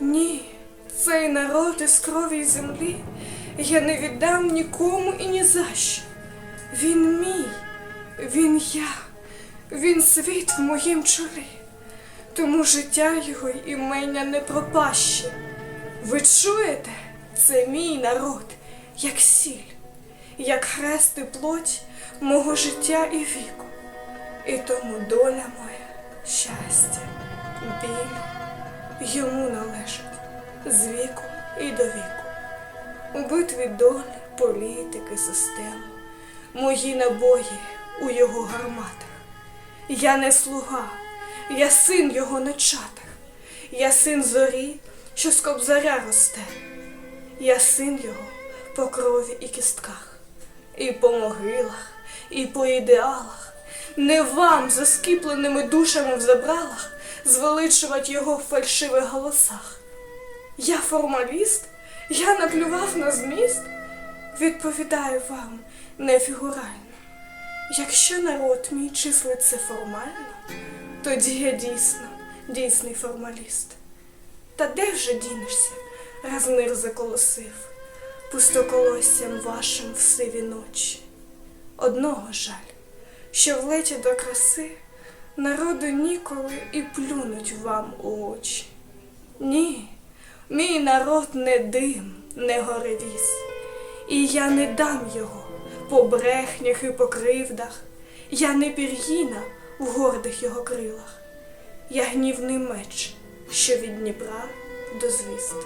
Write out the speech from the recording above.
Ні, цей народ із крові й землі я не віддам нікому і ні за що. Він мій, він я, він світ в моїм чолі. Тому життя його й імення не пропаще. Ви чуєте? Це мій народ, як сіль, як хрест і плоть мого життя і віку. І тому доля моя, щастя, біль йому належить з віку і до віку. У битві долі, політики, системи, мої набої у його гарматах. Я не слуга, я син його нечатих, я син зорі, що з кобзаря росте. Я син його по крові і кістках, і по могилах, і по ідеалах. Не вам, заскіпленими душами в забралах, звеличувати його в фальшивих голосах. Я формаліст? Я наплював на зміст? Відповідаю вам не фігурально. Якщо народ мій числиться формально, тоді я дійсно дійсний формаліст. Та де вже дінешся, раз мир заколосив, пустоколоссям вашим в сиві ночі. Одного жаль, що в до краси народу ніколи і плюнуть вам у очі. Ні, мій народ не дим, не горевіс, і я не дам його по брехнях і по кривдах, я не пір'їна в гордих його крилах, я гнівний меч, що від Дніпра до звіст.